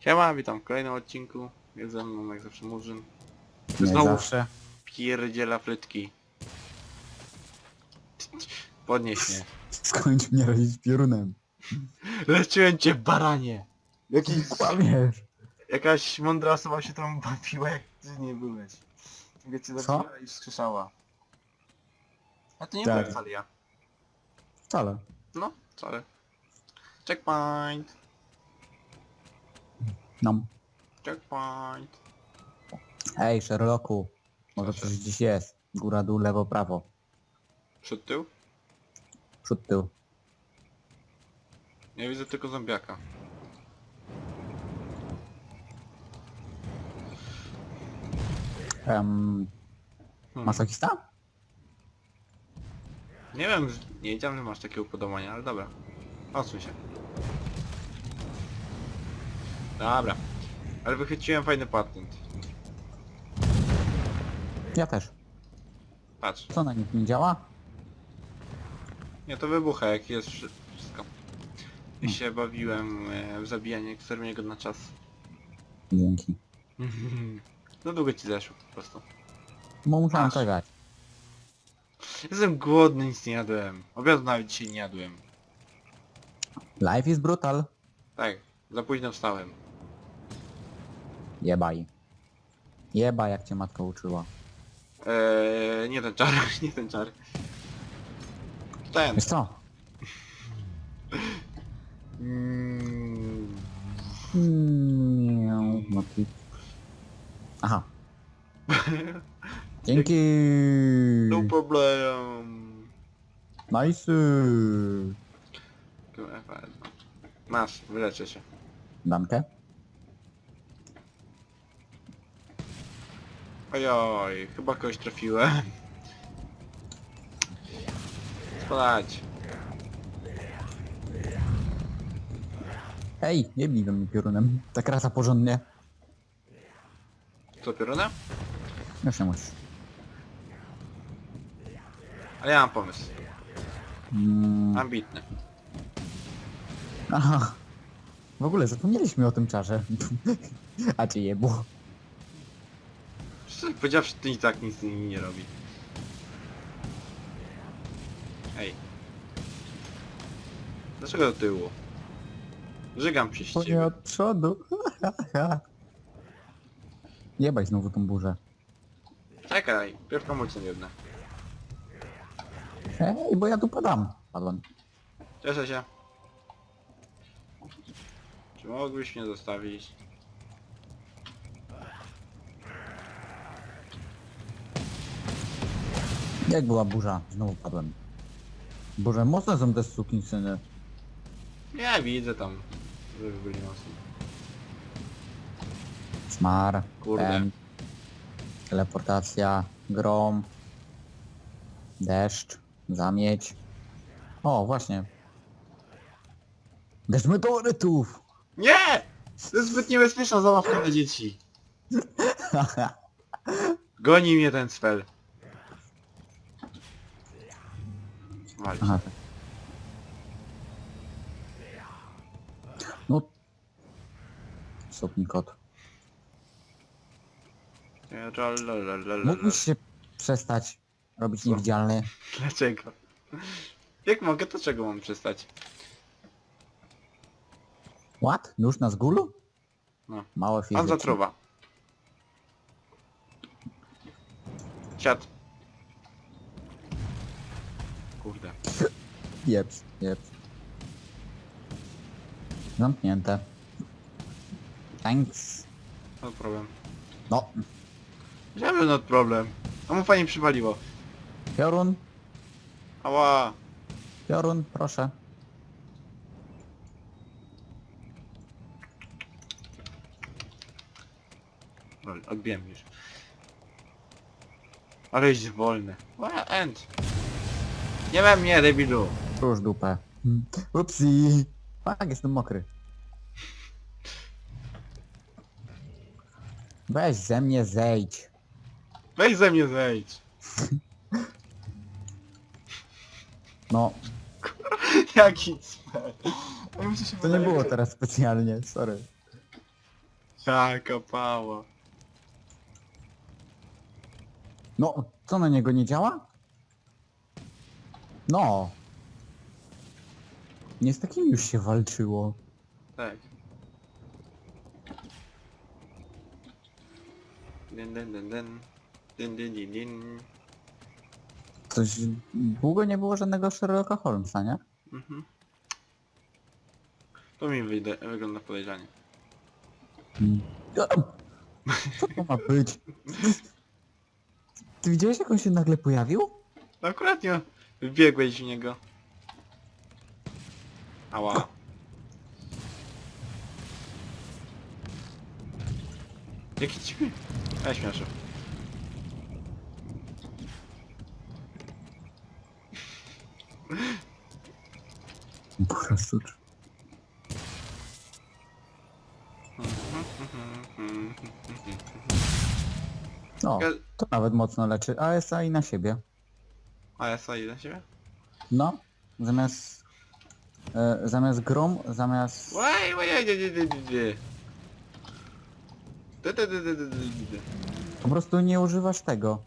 Siema, witam w kolejnym odcinku. Jest ze mną jak zawsze Murzyn. Nie Znowu zawsze. pierdziela frytki. Podnieś mnie. Skończ mnie razić piorunem. Leczyłem cię, baranie! Jakiś, Kłamiesz. jakaś mądra osoba się tam bawiła, jak ty nie byłeś. Wiecie, zabiła i wskrzeszała. A to nie Tak. byłem wcale ja. Wcale. No, wcale. Checkpoint. No. Checkpoint. Ej, Sherlocku. Może coś gdzieś jest. Góra, dół, lewo, prawo. Przed tył? Przód, tył. Ja widzę tylko zombiaka. Um, Hmm. masochista? Nie wiem, nie wiedziałem, że masz takie upodobania, ale dobra. Odsuń się. Dobra. Ale wychyciłem fajny patent. Ja też. Patrz. Co na nich nie działa? Nie, to wybucha jak jest wszy- wszystko. I Hmm. się bawiłem e, w zabijanie Extermiego na czas. Dzięki. No długo ci zeszło po prostu. Bo musiałem czekać. Jestem głodny, nic nie jadłem. Obiadu nawet dzisiaj nie jadłem. Life is brutal. Tak, za późno wstałem. Jebaj. Jebaj jak cię matka uczyła. Eee, nie ten czar, nie ten czar. Ten. Wiesz co? Mm, Mm, No ty... Aha. Dzięki. no problem. Nice. Masz, wyleczę się. Dankę. Ojoj, chyba kogoś trafiłem. Spadać. Ej, nie bij we mnie piorunem. Tak rasa porządnie. Co, pioruna? Już nie musisz. Ale ja mam pomysł. Mm, Ambitny. aha. W ogóle zapomnieliśmy o tym czarze. A cię jebło. Szczerze powiedziawszy, to i tak nic z nimi nie robi. Ej. Dlaczego do tyłu? Żygam przez O nie ciebie. od przodu. Jebaj znowu tą burzę. Czekaj, pierw pomóż jedna. Ej, bo ja tu padam. Padłem. Cieszę się. Czy mógłbyś mnie zostawić? Jak była burza? Znowu padłem. Boże, mocne są te sukinsyny. Nie widzę tam, żeby byli mocni. Smar. Kurde. pęd, Teleportacja. Grom. Deszcz. Zamieć. O, właśnie. Deszcz meteorytów! Nie! To jest zbyt niebezpieczna zabawka dla dzieci. Goni mnie ten spell. Walić. Aha. No. Stopni kot. Mógłbyś się przestać robić Co? niewidzialny. Dlaczego? Jak mogę, to czego mam przestać? What? Nóż na zgulu? No. Małe Pan fizycznie. zatruwa. Siad. Kurde. Jeps, jeps. Zamknięte. Thanks. No problem. No, Żaden not problem. A mu fajnie przywaliło. piorun, Ała. piorun, proszę. Lol, odbiłem już. Ale jest wolny. Well, end. Nie we mnie, debilu. Już dupę. Upsi. Fuck, jestem mokry. Weź ze mnie zejdź. Weź ze mnie zejdź. No, Jaki cel. Ja muszę się to nie było teraz specjalnie, sorry. Taka pała. No, co na niego nie działa? No. Nie z takim już się walczyło. Tak. Dyn, dyn, dyn, dyn. Dyn, dyn, dyn, dyn. Coś długo nie było żadnego Sherlocka Holmesa, nie? Mhm. To mi wyjdę, wygląda podejrzanie. Mm. Co to ma być? Ty widziałeś jak on się nagle pojawił? No akurat nie. Wbiegłeś w niego. Ała. Jaki ci... Ej, śmieszu. Po prostu. No, to nawet mocno leczy ASA i na siebie. A ja sobie na siebie? No, zamiast... E, zamiast grom, zamiast... Łaj, łaj, łaj, łaj, łaj. Dy, dy, dy, dy, dy, dy, dy. Po prostu nie używasz tego.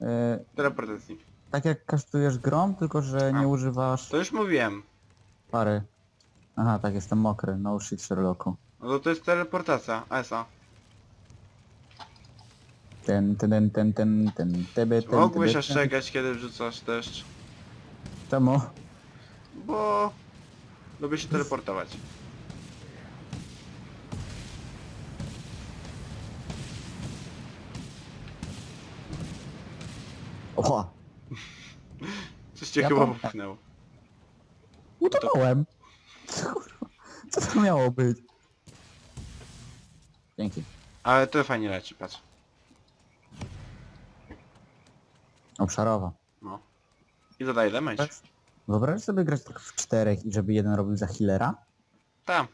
E, Teleportacji. tak jak kastujesz grom, tylko że nie A. używasz To już mówiłem. pary. Aha, tak, jestem mokry. No shit, Sherlocku. No to, to jest teleportacja, ASA. Ten, ten, ten, ten, ten, ten, tebe, ten, Mógłbyś tebe, ostrzegać kiedy wrzucasz deszcz, Czemu? bo lubię się teleportować. O, Coś cię Ja chyba to- popchnęło. utonąłem. Co, kurwa? Co to miało być? Dzięki. Ale to fajnie leci, patrz. Obszarowo. No. I dodaje damage. Wyobraź sobie grać tak w czterech i żeby jeden robił za healera? Tam.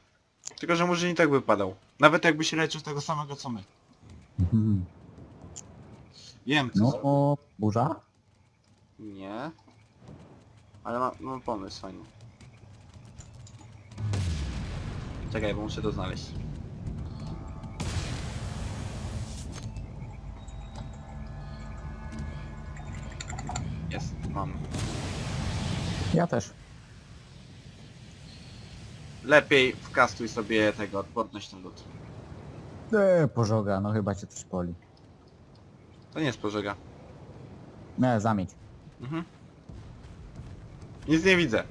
Tylko, że może nie tak by padał. Nawet jakby się leczył tego samego co my. Mhm. Wiem, co No, zrobię. o, burza? Nie. Ale mam, mam pomysł fajny. Czekaj, bo muszę to znaleźć. Mam. Ja też. Lepiej wkastuj sobie tego odporność na lód. Eee, pożoga, no chyba cię coś poli. To nie jest pożega. Nie, zamieć. Mhm. Nic nie widzę.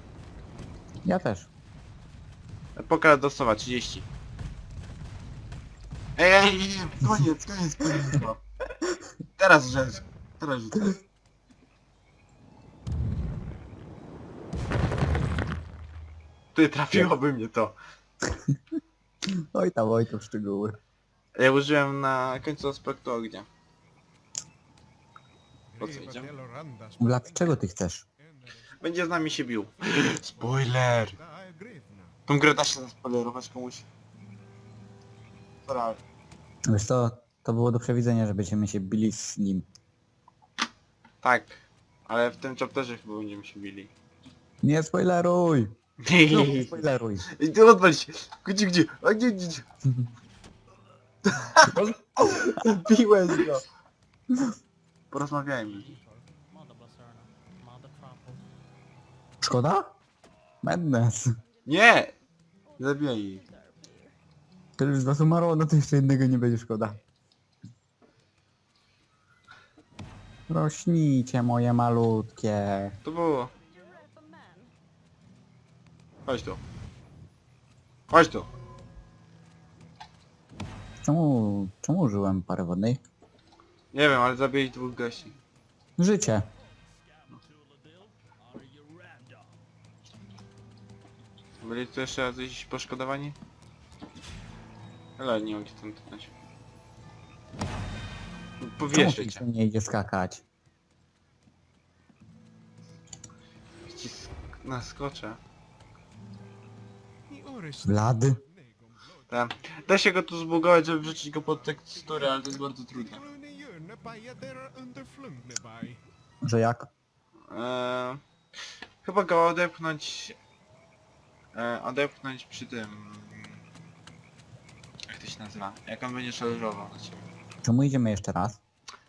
Ja też. Epoka dostawa 30. Ej, ej, koniec, koniec, koniec. Teraz rzecz. Teraz rzucę. Ty, trafiłoby mnie to. Oj tam, oj to szczegóły. Ja użyłem na końcu aspektu ognia. Po co idzie? Vlad, czego ty chcesz? Będzie z nami się bił. Spoiler! Tą grę da się zaspoilerować komuś. Dobra, Wiesz co, to było do przewidzenia, że będziemy się bili z nim. tak. Ale w tym chapterze chyba będziemy się bili. Nie spoileruj! No, nie spoileruj! I ty odwal się! Gdzie, gdzie? A gdzie, gdzie? gdzie? Biłeś go! Porozmawiajmy. Szkoda? Madness. Nie! Zabijaj jej. To już was umarło, no to jeszcze jednego nie będzie szkoda. Rośnijcie moje malutkie. To było. Chodź tu. Chodź tu. Czemu, czemu użyłem pary wodnej? Nie wiem, ale zabij dwóch gości. Życie. Byli tu jeszcze jacyś poszkodowani? Ale nie mogę tam tknąć. Czemu Powieszę cię. się nie idzie skakać? Ci sk- naskoczę. Vlad? Tak. Da się go tu zbugować, żeby wrzucić go pod tekstury, ale to jest bardzo trudne. Że jak? Eee, chyba go odepchnąć... E, odepchnąć przy tym... Jak to się nazywa. Jak on będzie szalerował na ciebie. Czemu idziemy jeszcze raz?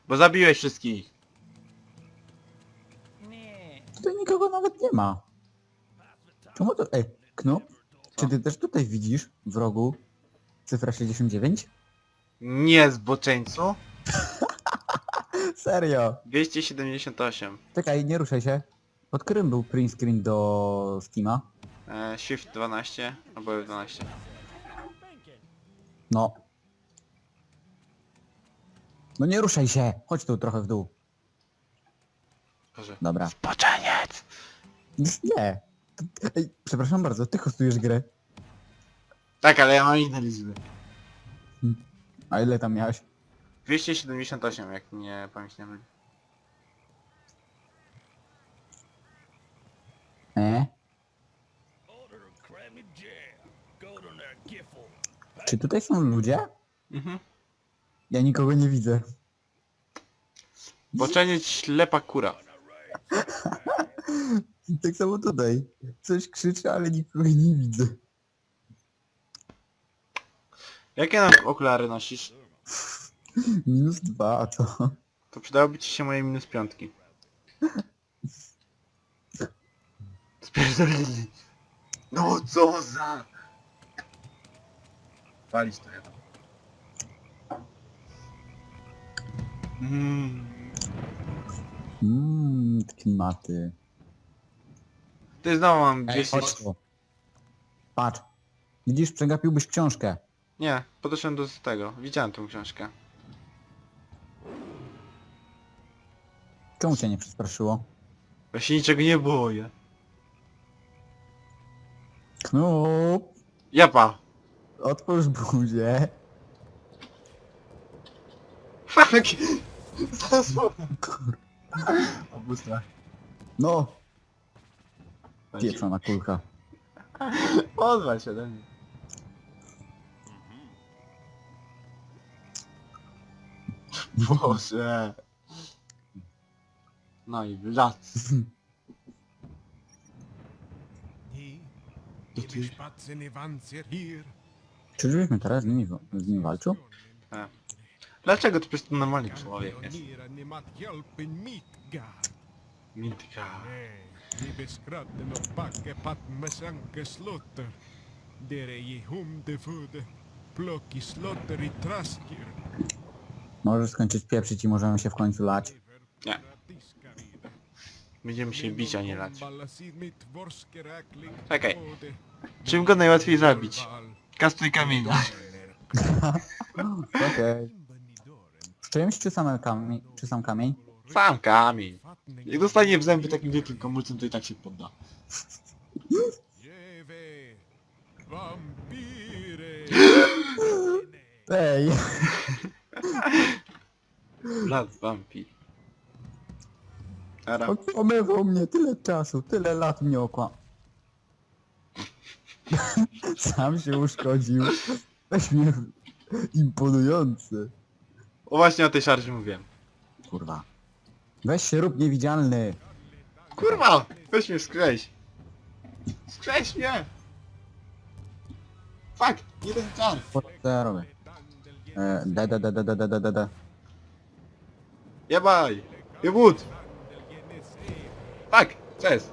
Bo zabiłeś wszystkich. Tutaj nikogo nawet nie ma. Czemu to... Ej, Knu? Czy ty też tutaj widzisz w rogu cyfra 69? Nie zboczeńcu. Serio? 278. Czekaj, nie ruszaj się. Pod którym był print screen do Steama? E, shift 12 albo F12. No. No nie ruszaj się! Chodź tu trochę w dół. Boże. Dobra. Zboczeniec! Nie. Ej, przepraszam bardzo, ty hostujesz grę. Tak, ale ja mam inne liczby. A ile tam miałeś? 278, jak nie pamięć nie myli. E? Czy tutaj są ludzie? Mhm. Ja nikogo nie widzę. Boczeniec ślepa kura. Tak samo tutaj. Coś krzyczy, ale nikogo nie widzę. Jakie nam okulary nosisz? Minus dwa, a co? To przydałoby ci się moje minus piątki. Spierdolili. No co za... Walić to. Mm. Mmm, klimaty. Ty znowu mam Ej, 200... chodź tu. Patrz. Widzisz, przegapiłbyś książkę. Nie, podeszłem do tego. Widziałem tą książkę. Czemu cię nie przestraszyło? Ja się niczego nie boję. Knup! Japa! Otwórz buzię. Fuck! Obóstwa. No, Pieprzona kulka. Odwal się do mnie. Mhm. Boże. No i wlat. Ty- Czy żebyśmy teraz z nimi, z nimi walczył? Dlaczego to przecież to normalny człowiek jest? Vi beskratten och backe pat med sanke slotter. Fude. Plocki slotter i traskir. Możesz skończyć pieprzyć i możemy się w końcu lać. Nie. Będziemy się bić, a nie lać. Czekaj. Czym go najłatwiej zabić? Kastuj kamienia. Okej. Z czymś czy sam kamień? Czy sam kamień? Sam kamień. Jak dostanie w zęby takim wielkim komórcem, to i tak się podda. Ej! Lat wampir. Ara. Okłamywał mnie tyle czasu, tyle lat mnie okłam. Sam się uszkodził. Weź mnie imponujące. O właśnie o tej szarży mówiłem. Kurwa. Weź się rób niewidzialny. Kurwa! Weź mnie skreś. Skreś mnie! Fuck! Jeden czar! Po co ja robię? E, da, da, da, da, da, da, da, da, da. Jebaj! Jebut! Tak! Jest?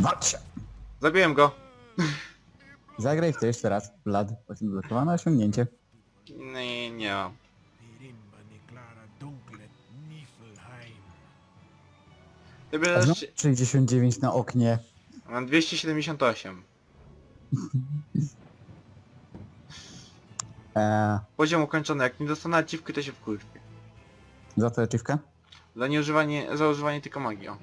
Walcz się! Zabiłem go. Zagraj w to jeszcze raz. Vlad. Odblokowane osiągnięcie. Nie, nie mam. Niflheim. Ty bierzesz... znowu 69 na oknie. Mam 278. Eee, Poziom ukończony. Jak nie dostanę achievki, to się wkurwię. za co achievkę? Za nieużywanie... Za używanie tylko magii, o.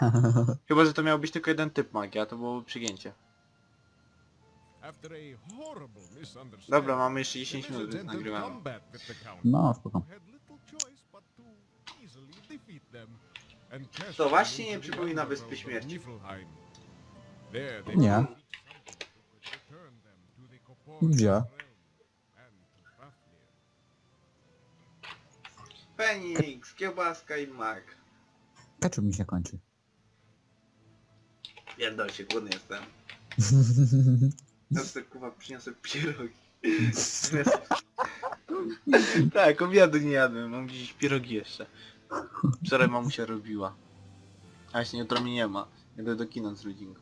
Chyba, że to miał być tylko jeden typ magii, a to byłoby przygięcie. Dobra, mamy jeszcze 10 minut, więc nagrywamy. No, spoko. To właśnie nie przypomina Wyspy Śmierci. Nie. Gdzie? Feniks, kiełbaska i mak. Kaczub mi się kończy. Pierdol się, głodny jestem. Sobie kurwa przyniosę pierogi. tak, obiadu nie jadłem, mam gdzieś pierogi jeszcze. Wczoraj mamusia robiła. A właśnie jutro mnie nie ma. Jadę do kina z rodzinką.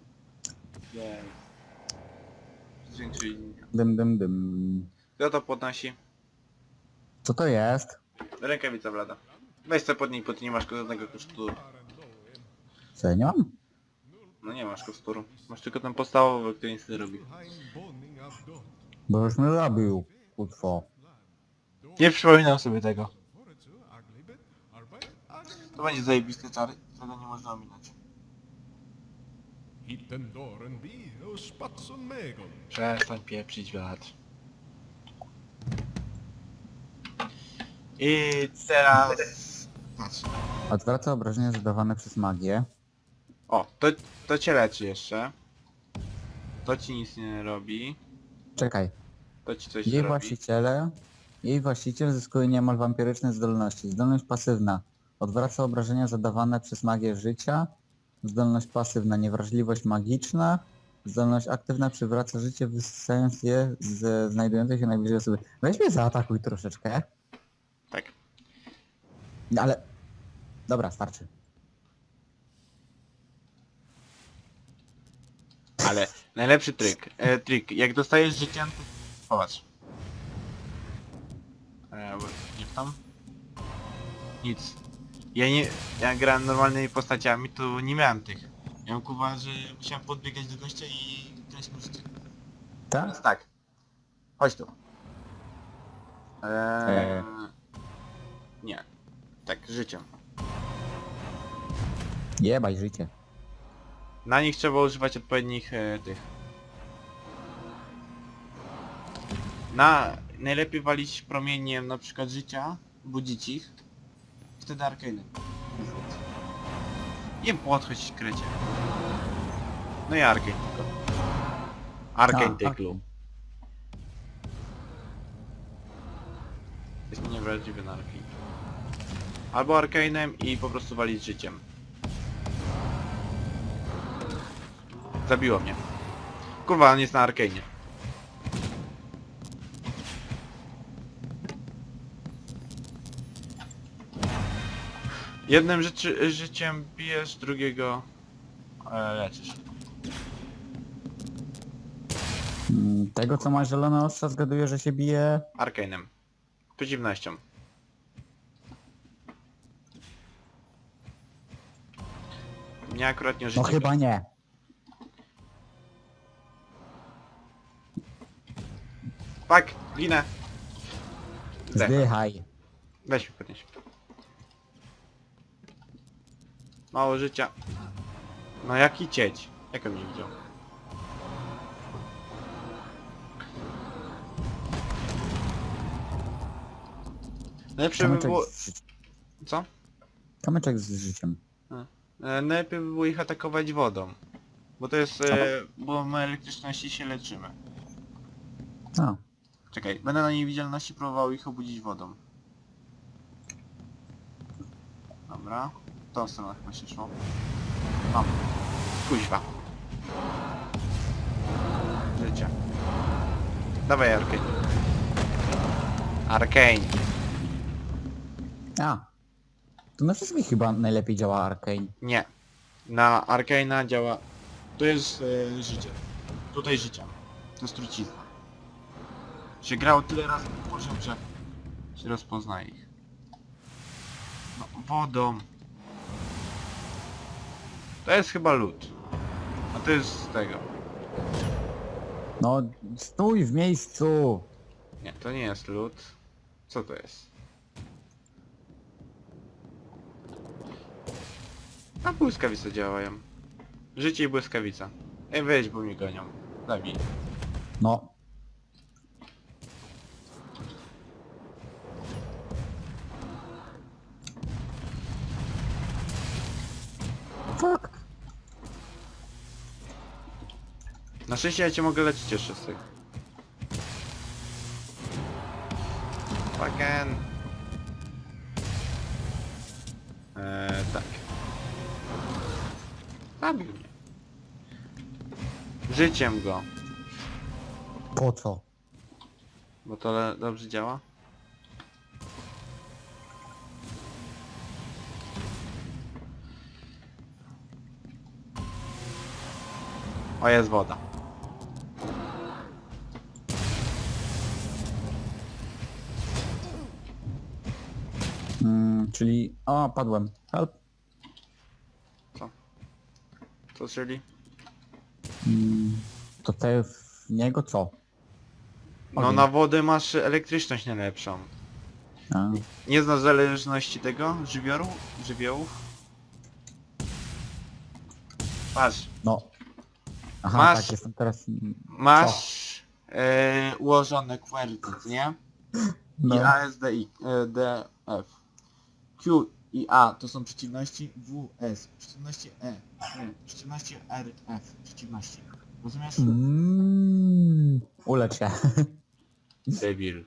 Dym, dym, dym. Kto to podnosi? Co to jest? Rękawica blada. Weź co pod niej, bo ty nie masz żadnego kosturu. Co ja nie mam? No nie masz kosturu. Masz tylko ten podstawowy, który nic nie robi. Bo już mnie robił. Kutwo. Nie przypominam sobie tego. To będzie zajebisty czar, tego nie można ominąć. Spatson megon. Przestań pieprzyć wiatr. I teraz... Patrz. Odwraca obrażenia zadawane przez magię. O, to, to cię leczy jeszcze. To ci nic nie robi. Czekaj. To ci coś Jej robi. właściciele... Jej właściciel zyskuje niemal wampiryczne zdolności. Zdolność pasywna. Odwraca obrażenia zadawane przez magię życia. Zdolność pasywna. Niewrażliwość magiczna. Zdolność aktywna przywraca życie wysysając je z znajdującej się najbliżej osoby. Weź mnie zaatakuj troszeczkę. Tak. No Ale... Dobra, starczy. Ale najlepszy trik. E, trik. Jak dostajesz życiem, to... Popatrz. E, nie w tam? Nic. Ja nie... Ja grałem normalnymi postaciami, to nie miałem tych. Ja miałem kuwa, że musiałem podbiegać do gościa i grać mu życie. Tak? Teraz tak. Chodź tu. Eee... Eee. Nie. Tak, życiem. Jebaj życie. Na nich trzeba używać odpowiednich e, tych. Na najlepiej walić promieniem na przykład życia, budzić ich. Wtedy arcane. Nie podchodź krecie. No i arcane tylko. Arcane A, tyklu. Jest niewrażliwy na arcane. Albo arcane'em i po prostu walić życiem. Zabiło mnie. Kurwa, on jest na arcane. Jednym życzy, życiem bijesz, drugiego e, leczysz. Mm, Tego co ma zielone ostrza zgaduję, że się bije... Arcane'em. Przeciwnością. Mnie akurat nie życie. No chyba nie. Tak, ginę. Zdech. Zdychaj. Weź mi podnieś. Mało życia. No jaki cieć? Jak on mnie widział? Najlepsze by Kamyczek było... z, Co? kamyczek z życiem. E, Najlepiej by było ich atakować wodą. Bo to jest... E, bo my elektryczności się leczymy. A, Czekaj, będę na niewidzialności próbował ich obudzić wodą. Dobra. W tą stronę chyba się szło. Mam. Kuźwa. Życie. Dawaj Arkane. Arkane. a. To na wszystkich chyba najlepiej działa Arcane. Nie. Na Arkane'a działa... To jest e, życie. Tutaj życia. To jest trucizna. Się grało tyle razy na poziom, że się rozpoznaje ich. No, wodą. To jest chyba lód. A to jest z tego. No, stój w miejscu! Nie, to nie jest lód. Co to jest? A błyskawice działają. Życie i błyskawica. Ej, weź, bo mnie gonią. Zabij. No. Fuck. Na szczęście ja cię mogę leczyć jeszcze z tych. Fucking. Eee, tak. Zabił mnie. Życiem go. Po co? Bo to le- dobrze działa? O, jest woda. Mm, czyli... O, padłem. Help. Co czyli? Mm, to te w niego co? No Ogień. na wodę masz elektryczność najlepszą. A, Nie znasz zależności tego? Żywiołu? Żywiołów? Patrz, no. Aha, Masz- tak, jestem teraz... masz e, ułożone QWERTY, nie? No. I ASDI, e, DF. Q i A to są przeciwności WS, przeciwności E, E przeciwności RF, przeciwności. Rozumiesz? Mm, ulecz się. Debil.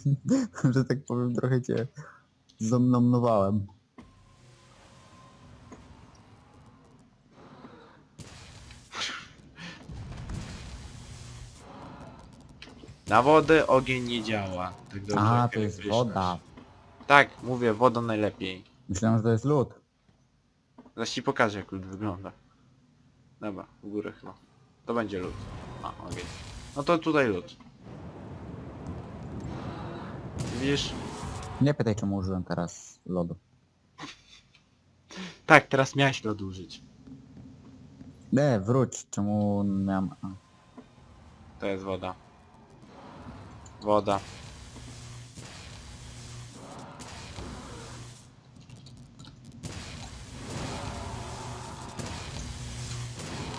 że tak powiem, trochę cię zomnomnowałem. Na wodę ogień nie działa. Tak dobrze A, jak to jest elektryczność. woda. Tak, mówię, woda najlepiej. Myślałem, że to jest lód. Zaraz ci pokażę jak lód wygląda. Dobra, w górę chyba. To będzie lód. A, ogień. No to tutaj lód. Widzisz? Nie pytaj, czemu użyłem teraz lodu. Tak, teraz miałeś lód użyć. Nie, wróć, czemu miałem... A. To jest woda. Woda.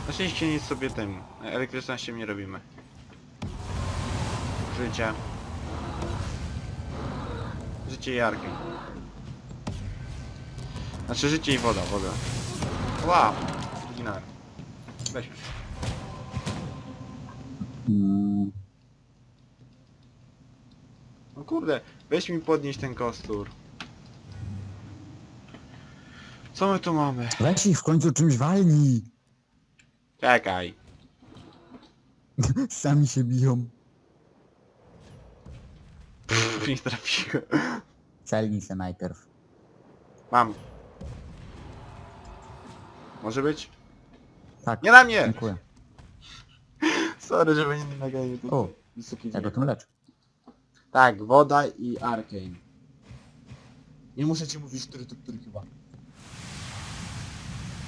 Na szczęście nic sobie tym elektrycznością nie robimy. Życie. Życie i arki. Znaczy życie i woda, woda. Wow! Zginąłem. Weź No kurde, weź mi podnieść ten kostur. Co my tu mamy? weź ich w końcu czymś walnij! Czekaj. Sami się biją. Pff, nie trafiłem. Celnij se najpierw. Mam. Może być? Tak, Nie na mnie! dziękuję. Sorry, że będzie nagranie tu. O, Wysoki ja go dźwięk. tym leczę. Tak, woda i arcane. Nie muszę ci mówić, który to który chyba.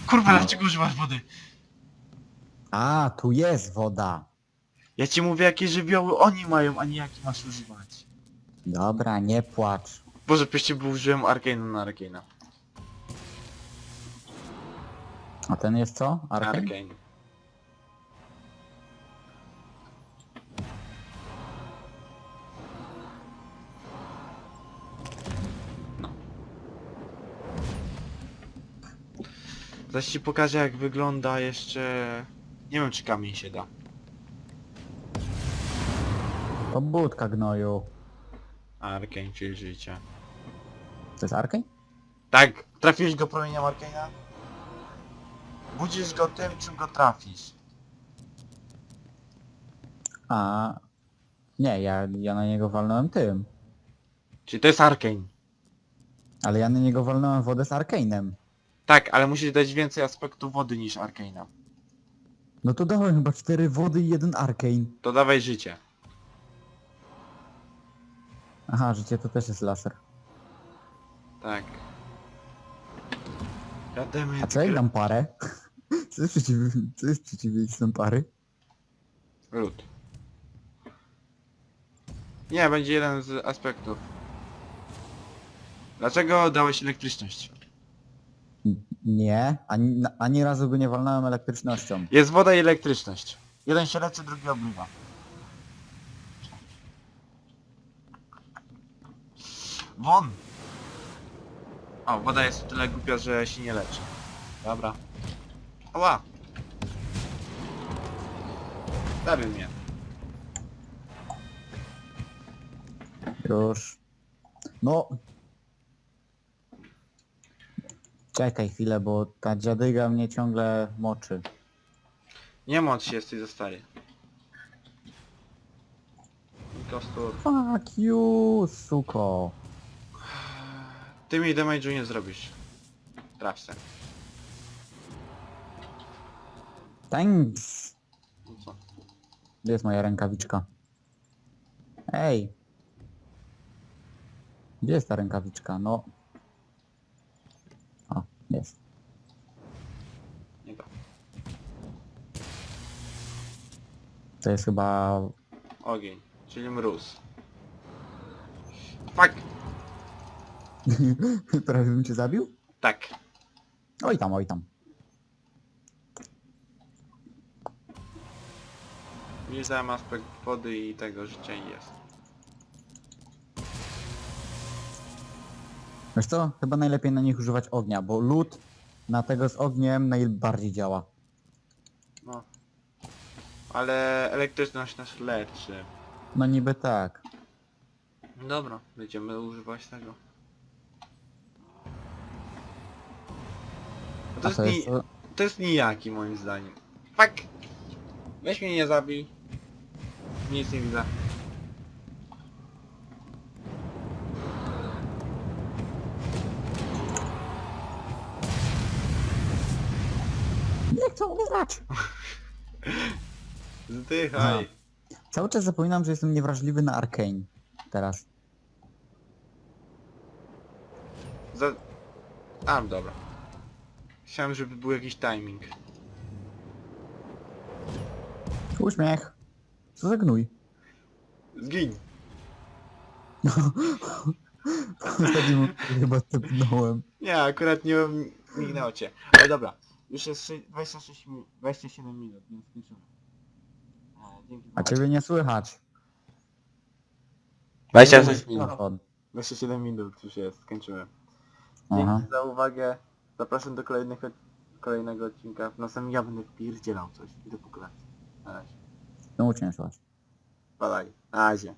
Kurwa, No. dlaczego używasz wody? A, tu jest woda. Ja ci mówię, jakie żywioły oni mają, a nie jakie masz używać. Dobra, nie płacz. Boże, przecież był użyłem arcane'u na arcane'a. A ten jest co? Arcane? Arcane. Zaś ci pokażę jak wygląda jeszcze... Nie wiem czy kamień się da. To budka gnoju. Arcane, czyli życie. To jest Arcane? Tak, trafiłeś go promieniem Arcane'a? Budzisz go tym, czym go trafisz. A... Nie, ja, ja na niego walnąłem tym. Czyli to jest Arcane. Ale ja na niego walnąłem wodę z Arcane'em. Tak, ale musisz dać więcej aspektu wody niż Arcane'a. No to dałem chyba cztery wody i jeden Arcane. To dawaj życie. Aha, życie to też jest laser. Tak. Gademy... A co jak dam parę? Co jest, przeciw... co jest przeciwieństwem pary? Lód. Nie, będzie jeden z aspektów. Dlaczego dałeś elektryczność? Nie, ani, ani razu go nie walnąłem elektrycznością. Jest woda i elektryczność. Jeden się leczy, drugi obrywa. Won! O, woda jest o tyle głupia, że się nie leczy. Dobra. Ała! Zabił mnie. Już. No. Czekaj chwilę, bo ta dziadyga mnie ciągle moczy. Nie mącz się, jesteś za stary. Kostur. Fuck you, suko. Ty mi damage'u nie zrobisz. Traf se. Thanks. No co? Gdzie jest moja rękawiczka? Ej. Gdzie jest ta rękawiczka? No. Nie to. Jest chyba... Ogień. Czyli mróz. Fuck! Prawie bym cię zabił? Tak. Oj tam, oj tam. Lizałem aspekt wody i tego życia i jest. Wiesz co? Chyba najlepiej na nich używać ognia, bo lód na tego z ogniem najbardziej działa. No. Ale elektryczność nas leczy. No niby tak. Dobra, będziemy używać tego. To, A jest to ni jest... to- to jest nijaki moim zdaniem. Fuck! Weź mnie nie zabij. Nic nie widzę. Chcę umierać! Zdychaj. Cały czas zapominam, że jestem niewrażliwy na Arcane. Teraz. Za... A, dobra. Chciałem, żeby był jakiś timing. Uśmiech. Co za gnój? Zgiń! Ostatnio chyba tepnąłem. Nie, akurat nie mignęło cię. Ale dobra, już jest szy- 26 minut, 27 minut, więc skończymy. E, Dzięki A ciebie nie słychać. 26 minut. Telefon. 27 minut już jest, skończymy. Aha. Dzięki za uwagę. Zapraszam do kolejnego, kolejnego odcinka. W następnym ja będę wpierdzielał coś. Idę po kolację. Na razie. Nie słychać? Badaj. Na razie.